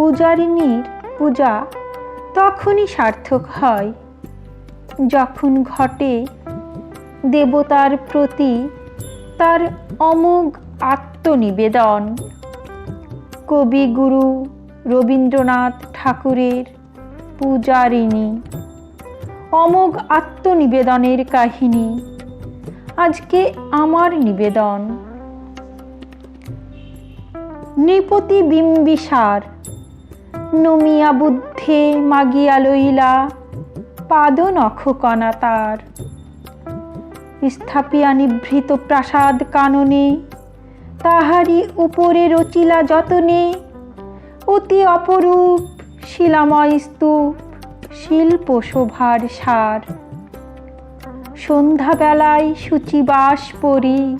পূজারিনীর পূজা তখনই সার্থক হয়। যখন ঘটে দেবতার প্রতি তার অমোঘ আত্মনিবেদন। কবিগুরু রবীন্দ্রনাথ ঠাকুরের পূজারিণী অমোঘ আত্মনিবেদনের কাহিনী। আজকে আমার নিবেদন। নৃপতি বিম্বিসার নমিয়া বুদ্ধে মাগিয়া লইলা। পাদ নখকণা তার। স্থাপিয়া নিভৃত প্রাসাদ কাননে। তাহারি উপরে রচিলা যতনে। অতি অপরূপ শিলাময় স্তূপ, শিল্প শোভার সার। সন্ধ্যাবেলায় সূচিবাস পরি।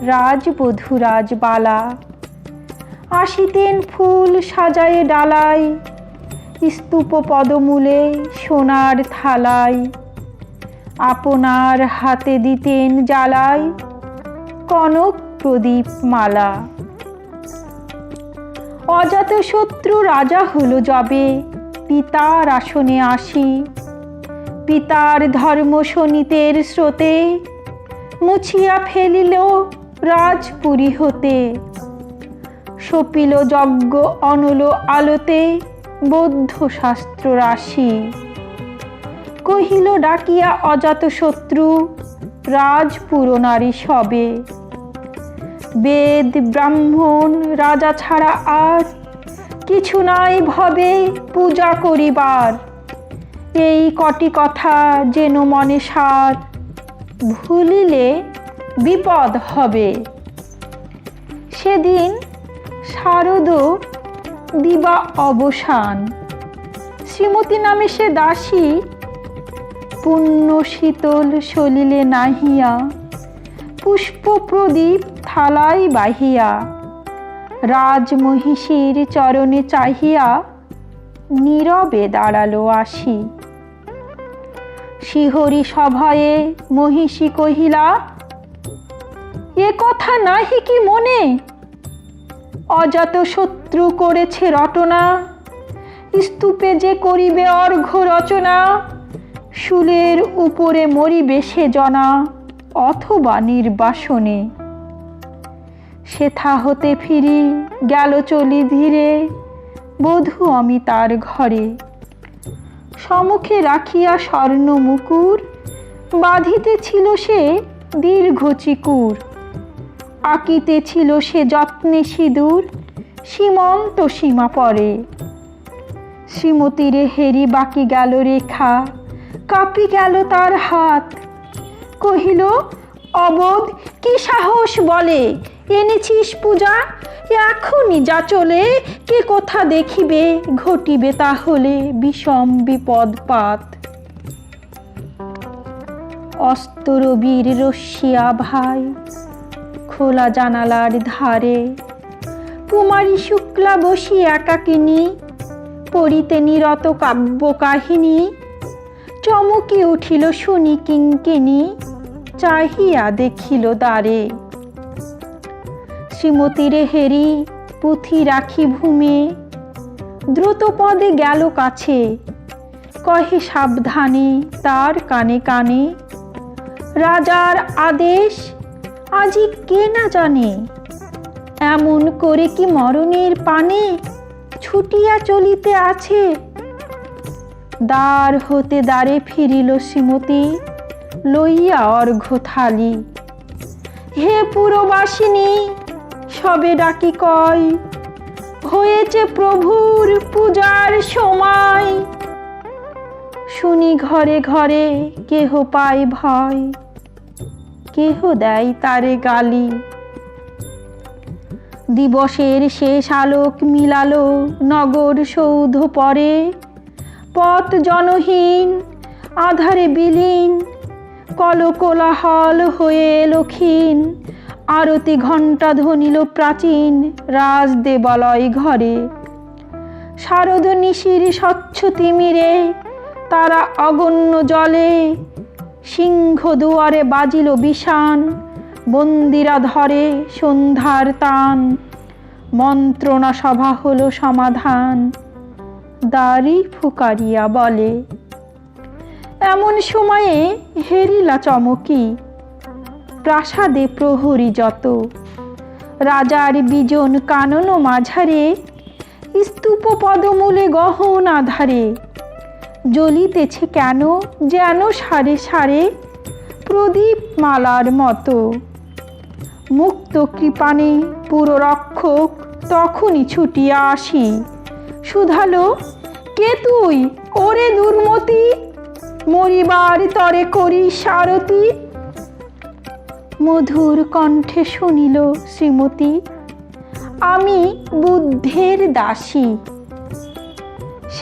রাজবধূ রাজবালা আসিতেন ফুল সাজায়ে ডালায় স্তূপ পদমূলে সোনার থালায় আপনার হাতে দিতেন জ্বালায় কনক প্রদীপ মালা। অজাত শত্রু রাজা হলো যবে পিতার আসনে আসি। পিতার ধর্ম শনিতের স্রোতে মুছিয়া ফেলিল রাজপুরী হতে। সপিল যজ্ঞ অনল আলোতে বৌদ্ধ শাস্ত্র রাশি। কহিল, ডাকিয়া অজাত শত্রু রাজপুর নারী সবে। বেদ, ব্রাহ্মণ, রাজা ছাড়া আর কিছু নাই ভবে পূজা করিবার। এই কটি কথা যেন মনে সার, ভুলিলে বিপদ হবে। সেদিন শারদ দিবা অবসান। শ্রীমতী নামে সে দাসী, পুণ্য শীতল সলিলে নাহিয়া, পুষ্প প্রদীপ থালাই বাহিয়া, রাজমহিষীর চরণে চাহিয়া নীরবে দাঁড়াল আসি। শিহরি সভয়ে মহিষী কহিলা, এ কথা নাহি কি মনে? অজাত শত্রু করেছে রটনা। স্তূপে যে করিবে অর্ঘ রচনা, শুলের উপরে মরিবে সে জনা, অথবা নির্বাসনে। সেথা হতে ফিরি, গেল চলি ধীরে, বধূ আমি তার ঘরে। সমুখে রাখিয়া স্বর্ণ মুকুর, বাঁধিতেছিল সে দীর্ঘ চিকুর। আঁকিতেছিল সে যত্নে সিঁদুর, সীমন্ত সীমা পরে। শ্রীমতীরে হেরি বাকি গেল রেখা, কাঁপি গেল তার হাত। কহিল, অবোধ, কি সাহস বলে? এনেছিস পূজা? এখনই যা চলে, কে কোথা দেখিবে? ঘটিবে তাহলে বিষম বিপদপাত অস্তরবীর রশ্মিয়া ভাই খোলা জানালার ধারে। কুমারী শুক্লা বসি একাকিনী, পড়িতে নিরত কাব্য কাহিনী চমকে উঠিল শুনি কিঙ্কিনী, চাহিয়া দেখিল দ্বারে। শ্রীমতীরে হেরি পুঁথি রাখি ভূমে, দ্রুত পদে গেল কাছে। কহে সাবধানে তার কানে কানে, রাজার আদেশ আজি কে না জানে? এমন করে কি মরণের পানে ছুটিয়া চলিতে আছে? দ্বার হতে দ্বারে ফিরিল শ্রীমতী, লইয়া অর্ঘ থালি। হে পুরবাসিনী, সবে ডাকি কয় হয়েছে প্রভুর পূজার সময়। শুনি ঘরে ঘরে কেহ পায় ভয়। কেহ দেয় তারে গালি। দিবসের শেষ আলোক মিলালো নগর সৌধ পরে। পথ জনহীন, আধারে বিলীন, কলকোলাহল হয়ে এলো ক্ষীণ। আরতি ঘণ্টা ধ্বনিল প্রাচীন রাজ দেবালয় ঘরে। শারদ নিশির স্বচ্ছ তিমিরে, তারা অগণ্য জলে সিংহ দুয়ারে বাজিল বিষান বন্দিরা ধরে সন্ধ্যার তান। মন্ত্রণা সভা হলো সমাধান, দাড়ি ফুকারিয়া বলে। এমন সময়ে হেরিলা চমকি, প্রাসাদে প্রহরী যত। রাজার বিজন কানন মাঝারে স্তূপ পদমূলে গহন আধারে। জ্বলিতেছে কেন যেন সারে সারে প্রদীপ মালার মতো। মুক্ত কৃপানে পুরো রক্ষক তখনই ছুটিয়া আসি। শুধালো কে তুই? ওরে দুর্মতি, মরিবার তরে করি সারতি মধুর কণ্ঠে শুনিল শ্রীমতী, আমি বুদ্ধের দাসী।